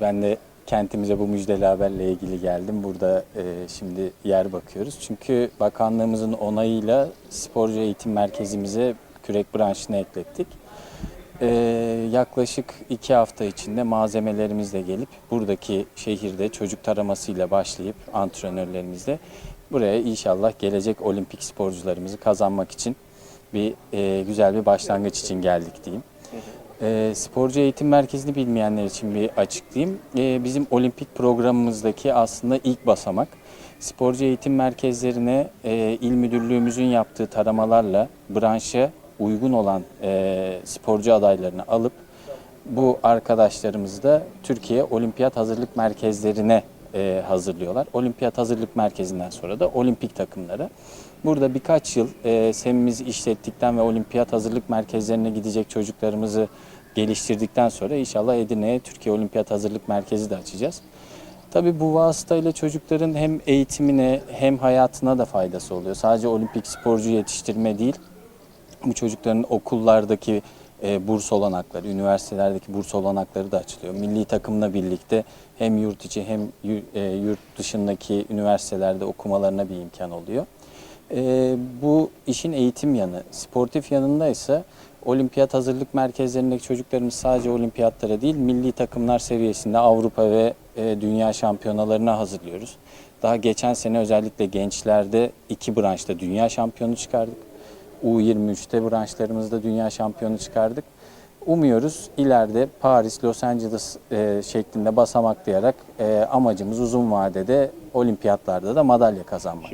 Ben de kentimize bu müjdeli haberle ilgili geldim. Burada e, şimdi yer bakıyoruz. Çünkü bakanlığımızın onayıyla sporcu eğitim merkezimize kürek branşını eklettik. E, yaklaşık iki hafta içinde malzemelerimizle gelip buradaki şehirde çocuk taramasıyla başlayıp antrenörlerimizle buraya inşallah gelecek olimpik sporcularımızı kazanmak için bir e, güzel bir başlangıç için geldik diyeyim. E, sporcu eğitim merkezini bilmeyenler için bir açıklayayım. E, bizim olimpik programımızdaki aslında ilk basamak. Sporcu eğitim merkezlerine e, il müdürlüğümüzün yaptığı taramalarla branşa uygun olan e, sporcu adaylarını alıp bu arkadaşlarımız da Türkiye Olimpiyat Hazırlık Merkezlerine e, hazırlıyorlar. Olimpiyat Hazırlık Merkezi'nden sonra da olimpik takımlara. Burada birkaç yıl e, SEM'imizi işlettikten ve olimpiyat hazırlık merkezlerine gidecek çocuklarımızı geliştirdikten sonra inşallah Edirne'ye Türkiye Olimpiyat Hazırlık Merkezi de açacağız. Tabii bu vasıtayla çocukların hem eğitimine hem hayatına da faydası oluyor. Sadece olimpik sporcu yetiştirme değil, bu çocukların okullardaki e, burs olanakları, üniversitelerdeki burs olanakları da açılıyor. Milli takımla birlikte hem yurt içi hem e, yurt dışındaki üniversitelerde okumalarına bir imkan oluyor. E, bu işin eğitim yanı. Sportif yanında ise olimpiyat hazırlık merkezlerindeki çocuklarımız sadece olimpiyatlara değil, milli takımlar seviyesinde Avrupa ve e, dünya şampiyonalarına hazırlıyoruz. Daha geçen sene özellikle gençlerde iki branşta dünya şampiyonu çıkardık. U23'te branşlarımızda dünya şampiyonu çıkardık. Umuyoruz ileride Paris, Los Angeles e, şeklinde basamaklayarak e, amacımız uzun vadede olimpiyatlarda da madalya kazanmak.